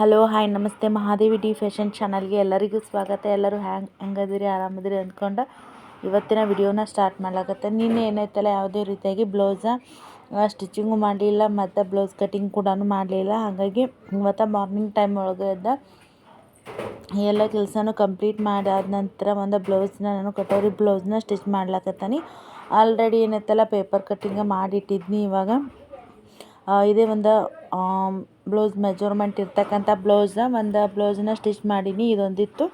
Hello hi ನಮಸ್ತೆ. Mahadevi D fashion ಚಾನಲ್ಗೆ ಎಲ್ಲರಿಗೂ ಸ್ವಾಗತ. ಎಲ್ಲರೂ ಹ್ಯಾಂಗ್, ಹೆಂಗದಿರಿ, ಆರಾಮದಿರಿ ಅಂದ್ಕೊಂಡು ಇವತ್ತಿನ ವಿಡಿಯೋನ ಸ್ಟಾರ್ಟ್ ಮಾಡ್ಲಾಕತ್ತೆ ನಿನ್ನೆ ಏನೈತಲ್ಲ, ಯಾವುದೇ ರೀತಿಯಾಗಿ ಬ್ಲೌಸ ಸ್ಟಿಚಿಂಗು ಮಾಡಲಿಲ್ಲ, ಮತ್ತು ಬ್ಲೌಸ್ ಕಟಿಂಗ್ ಕೂಡ ಮಾಡಲಿಲ್ಲ. ಹಾಗಾಗಿ ಇವತ್ತು ಮಾರ್ನಿಂಗ್ ಟೈಮ್ ಒಳಗೆ ಎದ್ದ ಎಲ್ಲ ಕೆಲಸನೂ ಕಂಪ್ಲೀಟ್ ಮಾಡಾದ ನಂತರ ಒಂದು ಬ್ಲೌಸ್ನ ನಾನು ಕಟೋರಿ ಬ್ಲೌಸ್ನ ಸ್ಟಿಚ್ ಮಾಡ್ಲಾಕತ್ತಾನೆ. ಆಲ್ರೆಡಿ ಏನೈತಲ್ಲ ಪೇಪರ್ ಕಟ್ಟಿಂಗ ಮಾಡಿಟ್ಟಿದ್ನಿ ಇವಾಗ. ಇದೇ ಒಂದು ಬ್ಲೌಸ್ ಮೆಜರ್ಮೆಂಟ್ ಇರ್ತಕ್ಕಂಥ ಬ್ಲೌಸ್ನ ಒಂದು ಬ್ಲೌಸ್ನ ಸ್ಟಿಚ್ ಮಾಡೀನಿ, ಇದೊಂದಿತ್ತು.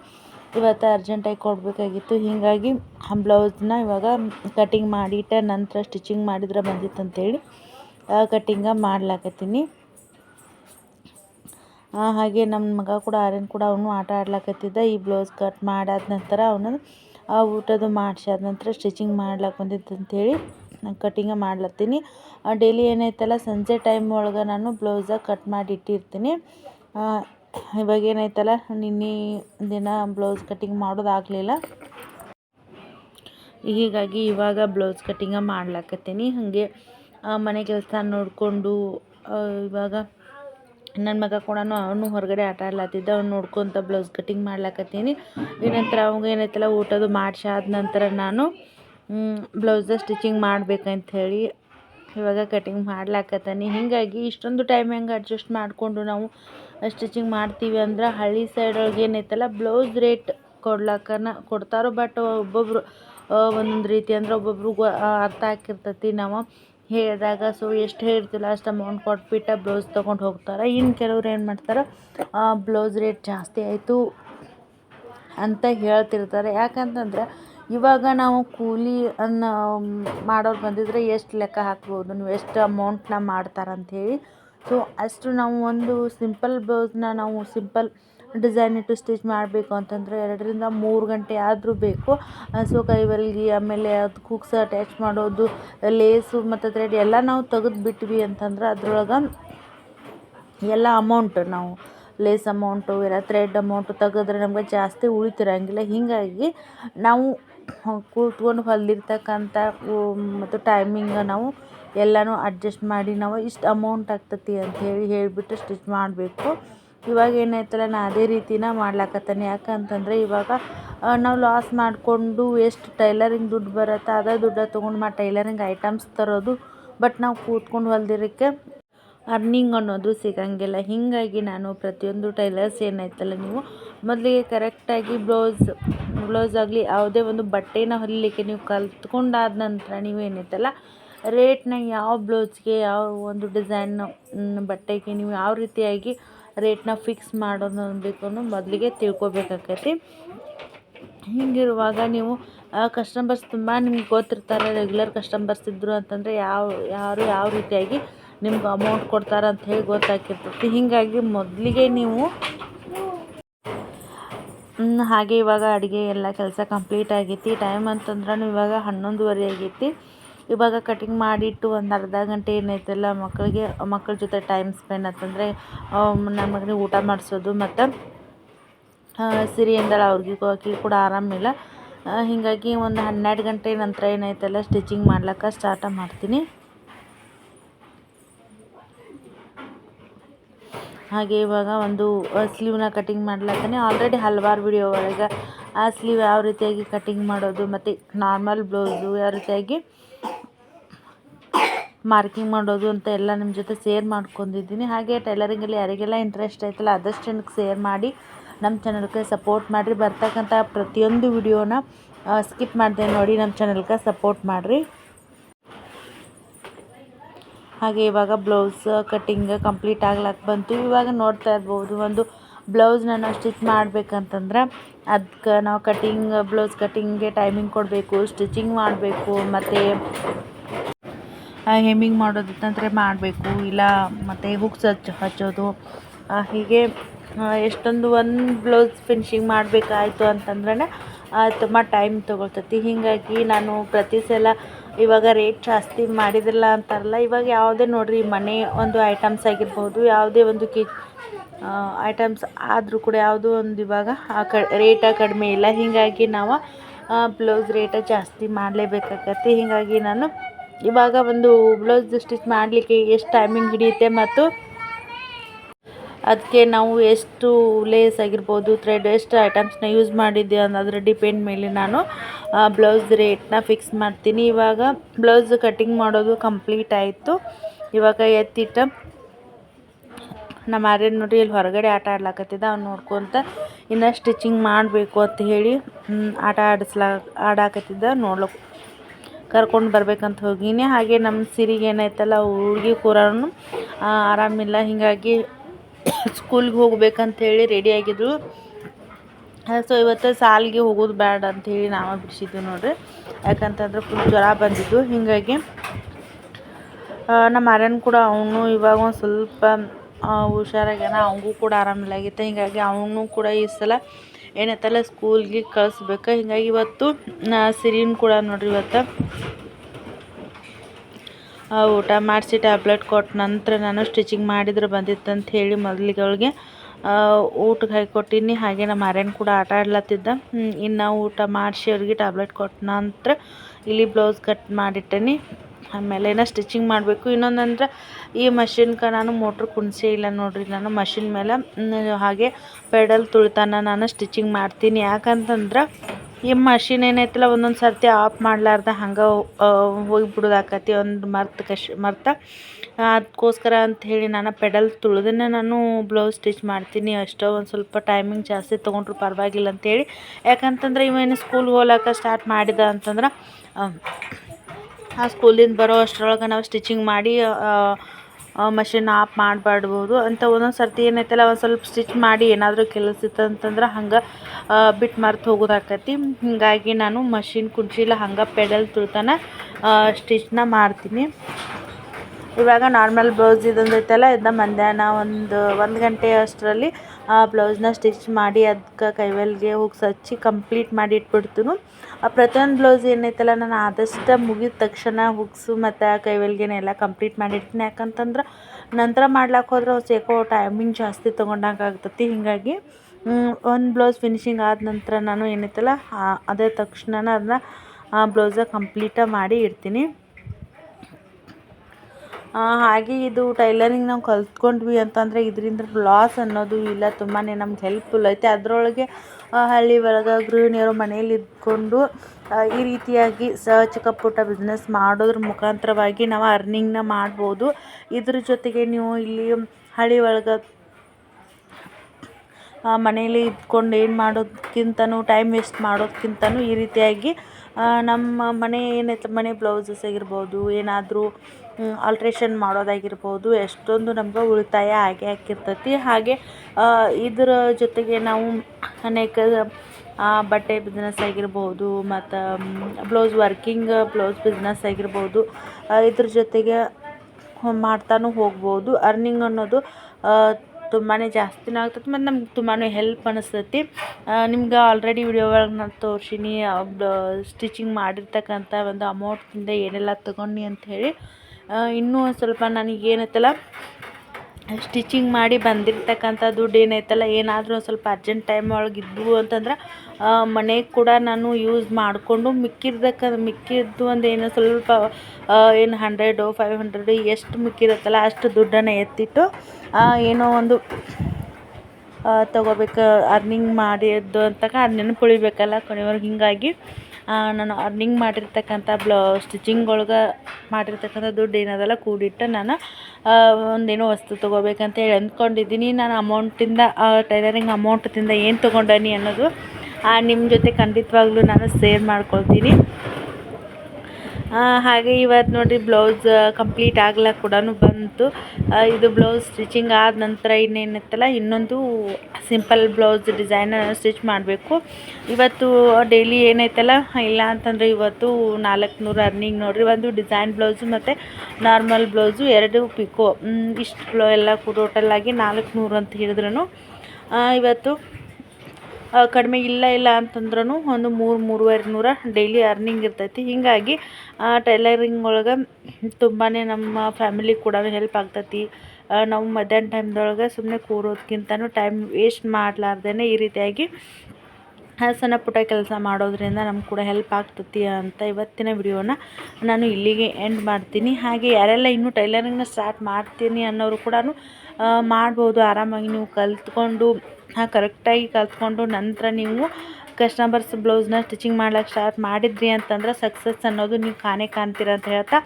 ಇವತ್ತು ಅರ್ಜೆಂಟಾಗಿ ಕೊಡಬೇಕಾಗಿತ್ತು. ಹೀಗಾಗಿ ಆ ಬ್ಲೌಸ್ನ ಇವಾಗ ಕಟಿಂಗ್ ಮಾಡಿಟ್ಟ ನಂತರ ಸ್ಟಿಚಿಂಗ್ ಮಾಡಿದ್ರೆ ಬಂದಿತ್ತು ಅಂತೇಳಿ ಕಟಿಂಗ ಮಾಡ್ಲಾಕತ್ತೀನಿ. ಹಾಗೆ ನಮ್ಮ ಮಗ ಕೂಡ ಆರ್ಯನ್ ಕೂಡ ಅವನು ಆಟ ಆಡ್ಲಾಕತ್ತಿದ್ದ. ಈ ಬ್ಲೌಸ್ ಕಟ್ ಮಾಡಾದ ನಂತರ ಅವನು ಆ ಊಟದ್ದು ಮಾಡಿಸಾದ ನಂತರ ಸ್ಟಿಚಿಂಗ್ ಮಾಡ್ಲಾಕ ಬಂದಿತ್ತು ಅಂತೇಳಿ ನಾನು ಕಟಿಂಗ ಮಾಡ್ಲತ್ತೀನಿ. ಡೈಲಿ ಏನೈತಲ್ಲ, ಸಂಜೆ ಟೈಮ್ ಒಳಗೆ ನಾನು ಬ್ಲೌಸ ಕಟ್ ಮಾಡಿ ಇಟ್ಟಿರ್ತೀನಿ. ಇವಾಗ ಏನೈತಲ್ಲ, ನಿನ್ನೆ ದಿನ ಬ್ಲೌಸ್ ಕಟಿಂಗ್ ಮಾಡೋದಾಗಲಿಲ್ಲ ಹೀಗಾಗಿ ಇವಾಗ ಬ್ಲೌಸ್ ಕಟಿಂಗ ಮಾಡ್ಲಾಕತ್ತೀನಿ. ಹಾಗೆ ಮನೆ ಕೆಲಸ ನೋಡಿಕೊಂಡು ಇವಾಗ ನನ್ನ ಮಗ ಕೂಡ ಅವನು ಹೊರಗಡೆ ಆಟ ಆಡ್ಲತ್ತಿದ್ದ, ಅವ್ನು ನೋಡ್ಕೊತ ಬ್ಲೌಸ್ ಕಟಿಂಗ್ ಮಾಡ್ಲಾಕತ್ತೀನಿ. ಈ ನಂತರ ಅವಂಗೆ ಏನೈತಲ್ಲ ಊಟದ್ದು ಮಾಡಿಸಾದ ನಂತರ ನಾನು ಬ್ಲೌಸ ಸ್ಟಿಚಿಂಗ್ ಮಾಡ್ಬೇಕಂತ ಹೇಳಿ ಇವಾಗ ಕಟಿಂಗ್ ಮಾಡ್ಲಾಕತ್ತೀನಿ. ಹೀಗಾಗಿ ಇಷ್ಟೊಂದು ಟೈಮ್ ಹೆಂಗೆ ಅಡ್ಜಸ್ಟ್ ಮಾಡಿಕೊಂಡು ನಾವು ಸ್ಟಿಚಿಂಗ್ ಮಾಡ್ತೀವಿ ಅಂದ್ರೆ ಹಳ್ಳಿ ಸೈಡ್ ಒಳಗೆ ಏನೈತಲ್ಲ ಬ್ಲೌಸ್ ರೇಟ್ ಕೊಡ್ಲಾಕನ ಕೊಡ್ತಾರೋ ಬಟ್ ಒಬ್ಬೊಬ್ರು ಒಂದೊಂದು ರೀತಿ ಅಂದ್ರೆ ಒಬ್ಬೊಬ್ರಿಗೆ ಅರ್ಥ ಆಗಿರ್ತೈತಿ ನಾವು. ಹೇಳಿದಾಗ ಸೊ ಎಷ್ಟು ಹೇಳ್ತಿಲ್ಲ ಅಷ್ಟು ಅಮೌಂಟ್ ಕೊಟ್ಬಿಟ್ಟು ಬ್ಲೌಸ್ ತೊಗೊಂಡು ಹೋಗ್ತಾರೆ? ಇನ್ನು ಕೆಲವ್ರು ಏನು ಮಾಡ್ತಾರೆ ಬ್ಲೌಸ್ ರೇಟ್ ಜಾಸ್ತಿ ಆಯಿತು ಅಂತ ಹೇಳ್ತಿರ್ತಾರೆ. ಯಾಕಂತಂದ್ರೆ ಇವಾಗ ನಾವು ಕೂಲಿ ಅನ್ನ ಮಾಡೋರು ಬಂದಿದ್ರೆ ಎಷ್ಟು ಲೆಕ್ಕ ಹಾಕ್ಬೋದು, ನೀವು ಎಷ್ಟು ಅಮೌಂಟ್ನ ಮಾಡ್ತಾರಂಥೇಳಿ ಸೊ ಅಷ್ಟು ನಾವು ಒಂದು ಸಿಂಪಲ್ ಬ್ಲೌಸ್ನ ನಾವು ಸಿಂಪಲ್ ಡಿಸೈನ್ ಇಟ್ಟು ಸ್ಟಿಚ್ ಮಾಡಬೇಕು ಅಂತಂದರೆ ಎರಡರಿಂದ ಮೂರು ಗಂಟೆ ಆದರೂ ಬೇಕು. ಸೊ ಕೈವಲ್ಗಿ ಆಮೇಲೆ ಅದು ಕುಕ್ಸ್ ಅಟ್ಯಾಚ್ ಮಾಡೋದು, ಲೇಸು ಮತ್ತು ಥ್ರೆಡ್ ಎಲ್ಲ ನಾವು ತೆಗೆದು ಬಿಟ್ವಿ ಅಂತಂದ್ರೆ ಅದ್ರೊಳಗೆ ಎಲ್ಲ ಅಮೌಂಟ್ ನಾವು ಲೇಸ್ ಅಮೌಂಟು ಎಲ್ಲ ಥ್ರೆಡ್ ಅಮೌಂಟು ತೆಗೆದ್ರೆ ನಮಗೆ ಜಾಸ್ತಿ ಉಳಿತಿರಂಗಿಲ್ಲ. ಹೀಗಾಗಿ ನಾವು ಕೂತ್ಕೊಂಡು ಹೊಲ್ದಿರ್ತಕ್ಕಂಥ ಮತ್ತು ಟೈಮಿಂಗ್ ನಾವು ಎಲ್ಲನೂ ಅಡ್ಜಸ್ಟ್ ಮಾಡಿ ನಾವು ಇಷ್ಟು ಅಮೌಂಟ್ ಆಗ್ತೈತಿ ಅಂಥೇಳಿ ಹೇಳಿಬಿಟ್ಟು ಸ್ಟಿಚ್ ಮಾಡಬೇಕು. ಇವಾಗ ಏನಾಯ್ತಲ್ಲ, ನಾ ಅದೇ ರೀತಿನ ಮಾಡ್ಲಾಕತ್ತಾನೆ. ಯಾಕಂತಂದರೆ ಇವಾಗ ನಾವು ಲಾಸ್ ಮಾಡಿಕೊಂಡು ಎಷ್ಟು ಟೈಲರಿಂಗ್ ದುಡ್ಡು ಬರುತ್ತೆ, ಅದೇ ದುಡ್ಡು ತೊಗೊಂಡು ಮಾ ಟೈಲರಿಂಗ್ ಐಟಮ್ಸ್ ತರೋದು. ಬಟ್ ನಾವು ಕೂತ್ಕೊಂಡು ಹೊಲ್ದಿರೋಕ್ಕೆ ಅರ್ನಿಂಗ್ ಅನ್ನೋದು ಸಿಗಂಗಿಲ್ಲ. ಹೀಗಾಗಿ ನಾನು ಪ್ರತಿಯೊಂದು ಟೈಲರ್ಸ್ ಏನಾಯ್ತಲ್ಲ ನೀವು ಮೊದಲಿಗೆ ಕರೆಕ್ಟಾಗಿ ಬ್ಲೌಸ್ ಬ್ಲೌಸ್ ಆಗಲಿ ಯಾವುದೇ ಒಂದು ಬಟ್ಟೆನ ಹೊಲಿಲಿಕ್ಕೆ ನೀವು ಕಲ್ತ್ಕೊಂಡಾದ ನಂತರ ನೀವು ಏನೈತಲ್ಲ ರೇಟ್ನ ಯಾವ ಬ್ಲೌಸ್ಗೆ ಯಾವ ಒಂದು ಡಿಸೈನ್ ಬಟ್ಟೆಗೆ ನೀವು ಯಾವ ರೀತಿಯಾಗಿ ರೇಟ್ನ ಫಿಕ್ಸ್ ಮಾಡೋದು ಅನ್ಬೇಕು ಮೊದಲಿಗೆ ತಿಳ್ಕೊಬೇಕಾಕೈತಿ. ಹೀಗಿರುವಾಗ ನೀವು ಕಸ್ಟಮರ್ಸ್ ತುಂಬ ನಿಮ್ಗೆ ಗೊತ್ತಿರ್ತಾರೆ ರೆಗ್ಯುಲರ್ ಕಸ್ಟಮರ್ಸ್ ಇದ್ದರು ಅಂತಂದರೆ ಯಾವ, ಯಾರು ಯಾವ ರೀತಿಯಾಗಿ ನಿಮ್ಗೆ ಅಮೌಂಟ್ ಕೊಡ್ತಾರೆ ಅಂತ ಹೇಳಿ ಗೊತ್ತಾಗಿರ್ತೈತಿ ಹೀಗಾಗಿ ಮೊದಲಿಗೆ ನೀವು ಹಾಗೆ ಇವಾಗ ಅಡುಗೆ ಎಲ್ಲ ಕೆಲಸ ಕಂಪ್ಲೀಟ್ ಆಗೈತಿ. ಟೈಮ್ ಅಂತಂದ್ರೂ ಇವಾಗ ಹನ್ನೊಂದುವರೆ ಆಗೈತಿ. ಇವಾಗ ಕಟಿಂಗ್ ಮಾಡಿಟ್ಟು ಒಂದು ಅರ್ಧ ಗಂಟೆ ಏನೈತಲ್ಲ ಮಕ್ಕಳಿಗೆ ಮಕ್ಕಳ ಜೊತೆ ಟೈಮ್ ಸ್ಪೆಂಡ್ ಅಂತಂದರೆ ನಮ್ಮ ಮಗನಿಗೆ ಊಟ ಮಾಡಿಸೋದು ಮತ್ತು ಸಿರಿ ಅಂದಳ ಅವ್ರಿಗೂ ಆಕೆ ಕೂಡ ಆರಾಮಿಲ್ಲ ಹೀಗಾಗಿ ಒಂದು ಹನ್ನೆರಡು ಗಂಟೆ ನಂತರ ಏನೈತಲ್ಲ ಸ್ಟಿಚಿಂಗ್ ಮಾಡ್ಲಿಕ್ಕೆ ಸ್ಟಾರ್ಟ ಮಾಡ್ತೀನಿ. ಹಾಗೆ ಇವಾಗ ಒಂದು ಸ್ಲೀವ್ನ ಕಟಿಂಗ್ ಮಾಡ್ಲಕ್ಕನೆ ಆಲ್ರೆಡಿ ಹಲವಾರು ವಿಡಿಯೋ ಒಳಗೆ ಆ ಸ್ಲೀವ್ ಯಾವ ರೀತಿಯಾಗಿ ಕಟಿಂಗ್ ಮಾಡೋದು, ಮತ್ತು ನಾರ್ಮಲ್ ಬ್ಲೌಸು ಯಾವ ರೀತಿಯಾಗಿ ಮಾರ್ಕಿಂಗ್ ಮಾಡೋದು ಅಂತ ಎಲ್ಲ ನಿಮ್ಮ ಜೊತೆ ಶೇರ್ ಮಾಡ್ಕೊಂಡಿದ್ದೀನಿ. ಹಾಗೆ ಟೈಲರಿಂಗಲ್ಲಿ ಯಾರಿಗೆಲ್ಲ ಇಂಟ್ರೆಸ್ಟ್ ಐತಲ್ಲ, ಆದಷ್ಟು ಜನಕ್ಕೆ ಶೇರ್ ಮಾಡಿ ನಮ್ಮ ಚಾನಲ್ಗೆ ಸಪೋರ್ಟ್ ಮಾಡಿರಿ. ಬರ್ತಕ್ಕಂಥ ಪ್ರತಿಯೊಂದು ವಿಡಿಯೋನ ಸ್ಕಿಪ್ ಮಾಡಿದೆ ನೋಡಿ ನಮ್ಮ ಚಾನಲ್ಗೆ ಸಪೋರ್ಟ್ ಮಾಡಿರಿ. ಹಾಗೆ ಇವಾಗ ಬ್ಲೌಸ್ ಕಟ್ಟಿಂಗ್ ಕಂಪ್ಲೀಟ್ ಆಗ್ಲಕ್ಕ ಬಂತು. ಇವಾಗ ನೋಡ್ತಾ ಇರ್ಬೋದು ಒಂದು ಬ್ಲೌಸ್ನ ನಾವು ಸ್ಟಿಚ್ ಮಾಡ್ಬೇಕಂತಂದ್ರೆ ಅದಕ್ಕೆ ನಾವು ಕಟ್ಟಿಂಗ್, ಬ್ಲೌಸ್ ಕಟ್ಟಿಂಗ್ಗೆ ಟೈಮಿಂಗ್ ಕೊಡಬೇಕು ಸ್ಟಿಚಿಂಗ್ ಮಾಡಬೇಕು, ಮತ್ತು ಹೆಮ್ಮಿಂಗ್ ಮಾಡೋದಂತಂದರೆ ಮಾಡಬೇಕು, ಇಲ್ಲ ಮತ್ತು ಹುಕ್ಸ್ ಹಚ್ಚ, ಹಚ್ಚೋದು. ಹೀಗೆ ಎಷ್ಟೊಂದು ಒಂದು ಬ್ಲೌಸ್ ಫಿನಿಶಿಂಗ್ ಮಾಡಬೇಕಾಯ್ತು ಅಂತಂದ್ರೆ ತುಂಬ ಟೈಮ್ ತೊಗೊಳ್ತೈತಿ. ಹೀಗಾಗಿ ನಾನು ಪ್ರತಿ ಸಲ ಇವಾಗ ರೇಟ್ ಜಾಸ್ತಿ ಮಾಡಿದ್ರಲ್ಲ ಅಂತಾರಲ್ಲ, ಇವಾಗ ಯಾವುದೇ ನೋಡಿರಿ ಮನೆ ಒಂದು ಐಟಮ್ಸ್ ಆಗಿರ್ಬೋದು, ಯಾವುದೇ ಒಂದು ಕಿ ಐಟಮ್ಸ್ ಆದರೂ ಕೂಡ ಯಾವುದೋ ಒಂದು ಇವಾಗ ಆ ಕ ರೇಟ ಕಡಿಮೆ ಇಲ್ಲ. ಹೀಗಾಗಿ ನಾವು ಬ್ಲೌಸ್ ರೇಟ ಜಾಸ್ತಿ ಮಾಡಲೇಬೇಕಾಗತ್ತೆ. ಹೀಗಾಗಿ ನಾನು ಇವಾಗ ಒಂದು ಬ್ಲೌಸ್ ಸ್ಟಿಚ್ ಮಾಡಲಿಕ್ಕೆ ಎಷ್ಟು ಟೈಮಿಂಗ್ ಹಿಡಿಯುತ್ತೆ ಮತ್ತು ಅದಕ್ಕೆ ನಾವು ಎಷ್ಟು ಲೇಸ್ ಆಗಿರ್ಬೋದು ಥ್ರೆಡ್ ಎಷ್ಟು ಐಟಮ್ಸ್ನ ಯೂಸ್ ಮಾಡಿದ್ದೆ ಅನ್ನೋದ್ರ ಡಿಪೆಂಡ್ ಮೇಲೆ ನಾನು ಬ್ಲೌಸ್ ರೇಟ್ನ ಫಿಕ್ಸ್ ಮಾಡ್ತೀನಿ. ಇವಾಗ ಬ್ಲೌಸ್ ಕಟ್ಟಿಂಗ್ ಮಾಡೋದು ಕಂಪ್ಲೀಟ್ ಆಯಿತು. ಇವಾಗ ಎತ್ತಿಟ್ಟ ನಮ್ಮ ಆರ್ಯನ್ ನೋಡಿ ಇಲ್ಲಿ ಹೊರಗಡೆ ಆಟ ಆಡ್ಲಾಕತ್ತಿದ್ದ, ಅವ್ನು ನೋಡ್ಕೊತ ಇನ್ನು ಸ್ಟಿಚಿಂಗ್ ಮಾಡಬೇಕು ಅಂತ ಹೇಳಿ ಆಟ ಆಡಿಸ್ಲಾ, ಆಡಾಕತ್ತಿದ್ದ ನೋಡ್ಲಿಕ್ಕೆ ಕರ್ಕೊಂಡು ಬರ್ಬೇಕಂತ ಹೋಗಿನಿ. ಹಾಗೆ ನಮ್ಮ ಸಿರಿಗೆ ಏನಾಯ್ತಲ್ಲ, ಹುಡುಗಿ ಕೂರನು ಆರಾಮಿಲ್ಲ. ಹೀಗಾಗಿ ಸ್ಕೂಲ್ಗೆ ಹೋಗ್ಬೇಕಂತ ರೆಡಿ ಆಗಿದ್ರು. ಸೊ ಇವತ್ತು ಸಾಲಿಗೆ ಹೋಗೋದು ಬೇಡ ಅಂಥೇಳಿ ನಾವು ಬಿಡಿಸಿದ್ವಿ ನೋಡ್ರಿ. ಯಾಕಂತಂದ್ರೆ ಫುಲ್ ಜ್ವರ ಬಂದಿದ್ದು ಹೀಗಾಗಿ ನಮ್ಮ ಅರಣ್ಯ ಕೂಡ ಅವನು ಇವಾಗ ಒಂದು ಸ್ವಲ್ಪ ಹುಷಾರಾಗ್ಯಾನ, ಅವನಿಗೂ ಕೂಡ ಆರಾಮಿಲ್ಲಾಗಿತ್ತು ಹೀಗಾಗಿ ಅವನು ಕೂಡ ಈ ಸಲ ಏನೈತಲ್ಲ ಸ್ಕೂಲ್ಗೆ ಕಳಿಸ್ಬೇಕು. ಹೀಗಾಗಿ ಇವತ್ತು ಸಿರಿನ ಕೂಡ ನೋಡ್ರಿ ಇವತ್ತು. ಊಟ ಮಾಡಿಸಿ ಟ್ಯಾಬ್ಲೆಟ್ ಕೊಟ್ಟ ನಂತರ ನಾನು ಸ್ಟಿಚಿಂಗ್ ಮಾಡಿದ್ರೆ ಬಂದಿತ್ತು ಅಂತ ಹೇಳಿ ಮೊದಲಿಗೆ ಅವಳಿಗೆ ಊಟಕ್ಕೆ ಕೊಟ್ಟಿನಿ. ಹಾಗೆ ನಮ್ಮ ಆರ್ಯನ್ ಕೂಡ ಆಟ ಆಡ್ಲತ್ತಿದ್ದ. ಇನ್ನು ಊಟ ಮಾಡಿಸಿ ಅವ್ರಿಗೆ ಟ್ಯಾಬ್ಲೆಟ್ ಕೊಟ್ಟ ನಂತರ ಇಲ್ಲಿ ಬ್ಲೌಸ್ ಕಟ್ ಮಾಡಿಟ್ಟೇನಿ. ಆಮೇಲೆ ಏನೋ ಸ್ಟಿಚಿಂಗ್ ಮಾಡಬೇಕು. ಇನ್ನೊಂದಂದ್ರೆ ಈ ಮಷಿನ್ಗೆ ನಾನು ಮೋಟ್ರ್ ಕುಣಿಸೇ ಇಲ್ಲ ನೋಡ್ರಿ. ನಾನು ಮಷಿನ್ ಮೇಲೆ ಹಾಗೆ ಪೆಡಲ್ ತುಳಿತಾನ ನಾನು ಸ್ಟಿಚಿಂಗ್ ಮಾಡ್ತೀನಿ. ಯಾಕಂತಂದ್ರೆ ಈ ಮಷಿನ್ ಏನೈತಲ್ಲ ಒಂದೊಂದು ಸರ್ತಿ ಆಫ್ ಮಾಡಲಾರ್ದ ಹಂಗೆ ಹೋಗಿ ಒಂದು ಮರ್ತು ಕಶ್, ಮರ್ತ. ಅದಕ್ಕೋಸ್ಕರ ಹೇಳಿ ನಾನು ಪೆಡಲ್ ತುಳಿದನ್ನೇ ನಾನು ಬ್ಲೌಸ್ ಸ್ಟಿಚ್ ಮಾಡ್ತೀನಿ. ಅಷ್ಟೋ ಒಂದು ಸ್ವಲ್ಪ ಟೈಮಿಂಗ್ ಜಾಸ್ತಿ ತೊಗೊಂಡ್ರು ಪರವಾಗಿಲ್ಲ ಅಂಥೇಳಿ ಯಾಕಂತಂದ್ರೆ ಇವೇನು ಸ್ಕೂಲ್ ಹೋಗ್ಲಾಕ ಸ್ಟಾರ್ಟ್ ಮಾಡಿದ ಅಂತಂದ್ರೆ ಆ ಸ್ಕೂಲಿಂದ ಬರೋ ಅಷ್ಟರೊಳಗೆ ನಾವು ಸ್ಟಿಚಿಂಗ್ ಮಾಡಿ ಮಷಿನ್ ಆಫ್ ಮಾಡಬಾರ್ದು ಅಂತ ಒಂದೊಂದು ಸರ್ತಿ ಏನೈತಲ್ಲ, ಒಂದು ಸ್ವಲ್ಪ ಸ್ಟಿಚ್ ಮಾಡಿ ಏನಾದರೂ ಕೆಲಸ ಇತ್ತಂತಂದ್ರೆ ಹಂಗೆ ಬಿಟ್ಟು ಮರ್ತು ಹೋಗೋದಾಕತಿ. ಹೀಗಾಗಿ ನಾನು ಮಷಿನ್ ಕುಂಚಿಲ್ಲ ಹಂಗೆ ಪೆಡಲ್ ತುಳ್ತಾನ ಸ್ಟಿಚ್ನ ಮಾಡ್ತೀನಿ. ಇವಾಗ ನಾರ್ಮಲ್ ಬ್ಲೌಸ್ ಇದೊಂದೈತಲ್ಲ ಇದನ್ನ ಮಧ್ಯಾಹ್ನ ಒಂದು ಒಂದು ಗಂಟೆ ಅಷ್ಟರಲ್ಲಿ, ಆ ಬ್ಲೌಸ್ನ ಸ್ಟಿಚ್ ಮಾಡಿ ಅದಕ್ಕೆ ಕೈವಲ್ಗೆ ಹೋಗಿ ಸಚ್ಚಿ ಕಂಪ್ಲೀಟ್ ಮಾಡಿ ಇಟ್ಬಿಡ್ತೀನಿ. ಪ್ರತಿಯೊಂದು ಬ್ಲೌಸ್ ಏನೈತಲ್ಲ, ನಾನು ಆದಷ್ಟು ಮುಗಿದ ತಕ್ಷಣ ಹುಕ್ಸು ಮತ್ತು ಕೈವಲ್ಗೆನೆ ಎಲ್ಲ ಕಂಪ್ಲೀಟ್ ಮಾಡಿರ್ತೀನಿ. ಯಾಕಂತಂದ್ರೆ ನಂತರ ಮಾಡ್ಲಾಕೆ ಹೋದ್ರೆ ಸೇಕೋ ಟೈಮಿಂಗ್ ಜಾಸ್ತಿ ತೊಗೊಂಡಂಗೆ ಆಗ್ತತಿ. ಹೀಗಾಗಿ ಒಂದು ಬ್ಲೌಸ್ ಫಿನಿಶಿಂಗ್ ಆದ ನಂತರ ನಾನು ಏನೈತಲ್ಲ ಅದೇ ತಕ್ಷಣ ಅದನ್ನ ಬ್ಲೌಸ ಕಂಪ್ಲೀಟಾಗಿ ಮಾಡಿ ಇಡ್ತೀನಿ. ಹಾಗೆ ಇದು ಟೈಲರಿಂಗ್ ನಾವು ಕಲ್ತ್ಕೊಂಡ್ವಿ ಅಂತಂದರೆ ಇದರಿಂದ ಲಾಸ್ ಅನ್ನೋದು ಇಲ್ಲ. ತುಂಬಾ ನಮ್ಗೆ ಹೆಲ್ಪ್ಫುಲ್ ಐತೆ. ಅದರೊಳಗೆ ಹಳ್ಳಿ ಒಳಗೆ ಗೃಹಿಣಿಯರು ಮನೆಯಲ್ಲಿ ಇದ್ಕೊಂಡು ಈ ರೀತಿಯಾಗಿ ಸ ಚಿಕ್ಕ ಪುಟ್ಟ ಬಿಸ್ನೆಸ್ ಮಾಡೋದ್ರ ಮುಖಾಂತರವಾಗಿ ನಾವು ಅರ್ನಿಂಗ್ನ ಮಾಡ್ಬೋದು. ಇದ್ರ ಜೊತೆಗೆ ನೀವು ಇಲ್ಲಿ ಹಳ್ಳಿ ಒಳಗೆ ಮನೇಲಿ ಇದ್ಕೊಂಡು ಏನು ಮಾಡೋದಕ್ಕಿಂತನೂ ಟೈಮ್ ವೇಸ್ಟ್ ಮಾಡೋದಕ್ಕಿಂತನೂ ಈ ರೀತಿಯಾಗಿ ನಮ್ಮ ಮನೆ ಏನೈತೆ ಮನೆ ಬ್ಲೌಸಸ್ ಆಗಿರ್ಬೋದು, ಏನಾದರೂ ಆಲ್ಟ್ರೇಷನ್ ಮಾಡೋದಾಗಿರ್ಬೋದು, ಎಷ್ಟೊಂದು ನಮ್ಗೆ ಉಳಿತಾಯ ಆಗೇ ಆಗಿರ್ತೈತಿ. ಹಾಗೆ ಇದರ ಜೊತೆಗೆ ನಾವು ಅನೇಕ ಬಟ್ಟೆ ಬಿಸ್ನೆಸ್ ಆಗಿರ್ಬೋದು, ಮತ್ತು ಬ್ಲೌಸ್ ವರ್ಕಿಂಗ್ ಬ್ಲೌಸ್ ಬಿಸ್ನೆಸ್ ಆಗಿರ್ಬೋದು ಇದ್ರ ಜೊತೆಗೆ ಮಾಡ್ತಾನೂ ಹೋಗ್ಬೋದು. ಅರ್ನಿಂಗ್ ಅನ್ನೋದು ತುಂಬಾ ಜಾಸ್ತಿನೂ ಆಗ್ತೈತಿ, ಮತ್ತು ನಮ್ಗೆ ತುಂಬಾ ಹೆಲ್ಪ್ ಅನಿಸ್ತೈತಿ. ನಿಮ್ಗೆ ಆಲ್ರೆಡಿ ವಿಡಿಯೋ ಒಳಗೆ ನಾನು ತೋರ್ಸೀನಿ ಸ್ಟಿಚಿಂಗ್ ಮಾಡಿರ್ತಕ್ಕಂಥ ಒಂದು ಅಮೌಂಟಿಂದ ಏನೆಲ್ಲ ಅಂತ ಅಂಥೇಳಿ ಇನ್ನೂ ಸ್ವಲ್ಪ ನನಗೆ ಏನೈತಲ್ಲ ಸ್ಟಿಚಿಂಗ್ ಮಾಡಿ ಬಂದಿರ್ತಕ್ಕಂಥ ದುಡ್ಡು ಏನೈತಲ್ಲ, ಏನಾದರೂ ಸ್ವಲ್ಪ ಅರ್ಜೆಂಟ್ ಟೈಮ್ ಒಳಗೆ ಇದ್ವು ಅಂತಂದ್ರೆ ಮನೆಗೆ ಕೂಡ ನಾನು ಯೂಸ್ ಮಾಡಿಕೊಂಡು ಮಿಕ್ಕಿರ್ದಕ್ಕ ಮಿಕ್ಕಿದ್ದು ಒಂದು ಏನೋ ಸ್ವಲ್ಪ ಏನು ಹಂಡ್ರೆಡು ಫೈವ್ ಹಂಡ್ರೆಡು ಎಷ್ಟು ಮಿಕ್ಕಿರುತ್ತಲ್ಲ ಅಷ್ಟು ದುಡ್ಡನ್ನು ಎತ್ತಿಟ್ಟು ಏನೋ ಒಂದು ತೊಗೋಬೇಕು ಅರ್ನಿಂಗ್ ಮಾಡಿದ್ದು ಅಂತಕ ಅದು ನೆನಪು ಉಳಿಬೇಕಲ್ಲ ಕೊನೆವರೆಗೆ. ಹೀಗಾಗಿ ನಾನು ಅರ್ನಿಂಗ್ ಮಾಡಿರ್ತಕ್ಕಂಥ ಬ್ಲೌ ಸ್ಟಿಚಿಂಗ್ ಒಳಗೆ ಮಾಡಿರ್ತಕ್ಕಂಥ ದುಡ್ಡು ಏನದಲ್ಲ ಕೂಡಿಟ್ಟು ನಾನು ಒಂದೇನೋ ವಸ್ತು ತೊಗೋಬೇಕಂತೇಳಿ ಅಂದ್ಕೊಂಡಿದ್ದೀನಿ. ನಾನು ಅಮೌಂಟಿಂದ ಟೈಲರಿಂಗ್ ಅಮೌಂಟಿಂದ ಏನು ತೊಗೊಂಡನಿ ಅನ್ನೋದು ನಿಮ್ಮ ಜೊತೆ ಖಂಡಿತವಾಗ್ಲೂ ನಾನು ಸೇರ್ ಮಾಡ್ಕೊಳ್ತೀನಿ. ಹಾಗೆ ಇವತ್ತು ನೋಡಿರಿ ಬ್ಲೌಸ್ ಕಂಪ್ಲೀಟ್ ಆಗಲ್ಲ ಕೂಡ ಬಂತು. ಇದು ಬ್ಲೌಸ್ ಸ್ಟಿಚಿಂಗ್ ಆದ ನಂತರ ಇನ್ನೇನಿತ್ತಲ್ಲ, ಇನ್ನೊಂದು ಸಿಂಪಲ್ ಬ್ಲೌಸ್ ಡಿಸೈನ್ ಸ್ಟಿಚ್ ಮಾಡಬೇಕು. ಇವತ್ತು ಡೈಲಿ ಏನೈತಲ್ಲ ಇಲ್ಲ ಅಂತಂದರೆ ಇವತ್ತು ನಾಲ್ಕು ನೂರು ಅರ್ನಿಂಗ್ ನೋಡಿರಿ. ಒಂದು ಡಿಸೈನ್ ಬ್ಲೌಸು ಮತ್ತು ನಾರ್ಮಲ್ ಬ್ಲೌಸು ಎರಡು ಪಿಕೋ ಇಷ್ಟು ಎಲ್ಲ ಟೋಟಲಾಗಿ ನಾಲ್ಕು ನೂರು ಅಂತ ಹೇಳಿದ್ರು ಇವತ್ತು ಕಡಿಮೆ ಇಲ್ಲ ಇಲ್ಲ ಅಂತಂದ್ರೂ ಒಂದು ಮೂರು, ಮೂರುವರೆ ನೂರ ಡೈಲಿ ಅರ್ನಿಂಗ್ ಇರ್ತೈತಿ. ಹೀಗಾಗಿ ಟೈಲರಿಂಗ್ ಒಳಗೆ ತುಂಬಾ ನಮ್ಮ ಫ್ಯಾಮಿಲಿ ಕೂಡ ಹೆಲ್ಪ್ ಆಗ್ತೈತಿ. ನಾವು ಮಧ್ಯಾಹ್ನ ಟೈಮ್ದೊಳಗೆ ಸುಮ್ಮನೆ ಕೂರೋದ್ಕಿಂತನೂ ಟೈಮ್ ವೇಸ್ಟ್ ಮಾಡಲಾರ್ದೇ ಈ ರೀತಿಯಾಗಿ ಸಣ್ಣ ಪುಟ್ಟ ಕೆಲಸ ಮಾಡೋದ್ರಿಂದ ನಮ್ಗೆ ಕೂಡ ಹೆಲ್ಪ್ ಆಗ್ತತಿ ಅಂತ ಇವತ್ತಿನ ವಿಡಿಯೋನ ನಾನು ಇಲ್ಲಿಗೆ ಎಂಡ್ ಮಾಡ್ತೀನಿ. ಹಾಗೆ ಯಾರೆಲ್ಲ ಇನ್ನೂ ಟೈಲರಿಂಗ್ನ ಸ್ಟಾರ್ಟ್ ಮಾಡ್ತೀನಿ ಅನ್ನೋರು ಕೂಡ ಮಾಡ್ಬೋದು. ಆರಾಮಾಗಿ ನೀವು ಕಲ್ತ್ಕೊಂಡು ಕರೆಕ್ಟಾಗಿ ಕಲಿತ್ಕೊಂಡು ನಂತರ ನೀವು ಕಸ್ಟಮರ್ಸ್ ಬ್ಲೌಸ್ನ ಸ್ಟಿಚಿಂಗ್ ಮಾಡ್ಲಿಕ್ಕೆ ಸ್ಟಾರ್ಟ್ ಮಾಡಿದ್ರಿ ಅಂತಂದ್ರೆ ಸಕ್ಸಸ್ ಅನ್ನೋದು ನೀವು ಕಾಣೇ ಕಾಣ್ತೀರ ಅಂತ ಹೇಳ್ತಾ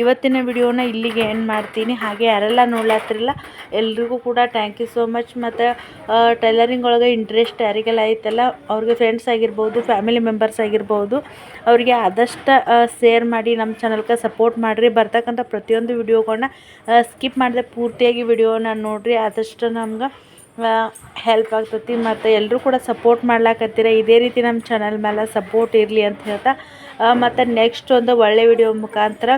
ಇವತ್ತಿನ ವಿಡಿಯೋನ ಇಲ್ಲಿಗೆ ಎಂಡ್ ಮಾಡ್ತೀನಿ. ಹಾಗೆ ಯಾರೆಲ್ಲ ನೋಡ್ಲತ್ತಿರಲ್ಲ ಎಲ್ರಿಗೂ ಕೂಡ ಥ್ಯಾಂಕ್ ಯು ಸೋ ಮಚ್ ಮತ್ತು ಟೈಲರಿಂಗ್ ಒಳಗೆ ಇಂಟ್ರೆಸ್ಟ್ ಯಾರಿಗೆಲ್ಲ ಐತಲ್ಲ, ಅವ್ರಿಗೆ ಫ್ರೆಂಡ್ಸ್ ಆಗಿರ್ಬೋದು ಫ್ಯಾಮಿಲಿ ಮೆಂಬರ್ಸ್ ಆಗಿರ್ಬೋದು, ಅವರಿಗೆ ಆದಷ್ಟು ಶೇರ್ ಮಾಡಿ ನಮ್ಮ ಚಾನಲ್ಗೆ ಸಪೋರ್ಟ್ ಮಾಡಿರಿ. ಬರ್ತಕ್ಕಂಥ ಪ್ರತಿಯೊಂದು ವಿಡಿಯೋಗಳನ್ನ ಸ್ಕಿಪ್ ಮಾಡಿದೆ ಪೂರ್ತಿಯಾಗಿ ವಿಡಿಯೋನ ನೋಡಿರಿ. ಆದಷ್ಟು ನಮ್ಗೆ ಹೆಲ್ಪ್ ಆಗ್ತತಿ ಮತ್ತು ಎಲ್ಲರೂ ಕೂಡ ಸಪೋರ್ಟ್ ಮಾಡ್ಲಾಕತ್ತೀರ. ಇದೇ ರೀತಿ ನಮ್ಮ ಚಾನಲ್ ಮೇಲೆ ಸಪೋರ್ಟ್ ಇರಲಿ ಅಂತ ಹೇಳ್ತಾ ಮತ್ತು ನೆಕ್ಸ್ಟ್ ಒಂದು ಒಳ್ಳೆ ವಿಡಿಯೋ ಮುಖಾಂತರ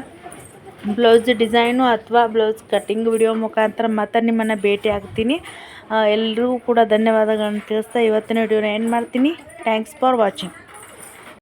ಬ್ಲೌಸ್ ಡಿಸೈನು ಅಥವಾ ಬ್ಲೌಸ್ ಕಟ್ಟಿಂಗ್ ವಿಡಿಯೋ ಮುಖಾಂತರ ಮತ್ತೆ ನಿಮ್ಮನ್ನು ಭೇಟಿ ಆಗ್ತೀನಿ. ಎಲ್ಲರಿಗೂ ಕೂಡ ಧನ್ಯವಾದಗಳನ್ನು ತಿಳಿಸ್ತಾ ಇವತ್ತಿನ ವಿಡಿಯೋನ ಏನು ಮಾಡ್ತೀನಿ. Thanks for watching